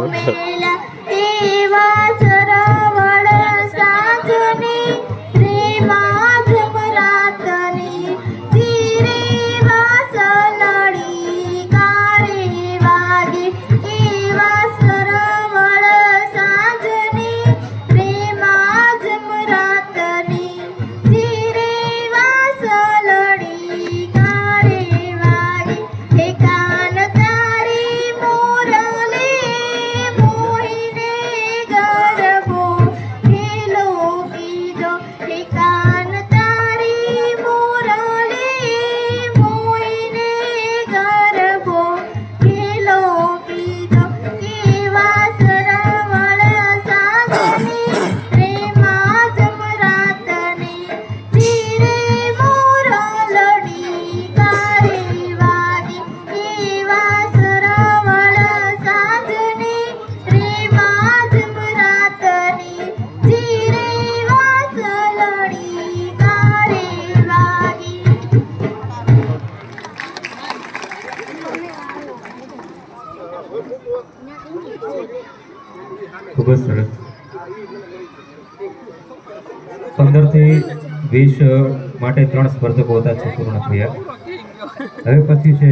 whatever. ખૂબ જ સરસ. પંદરથી વીસ માટે ત્રણ સ્પર્ધકો હતા છે પૂર્ણ થયા હવે પછી છે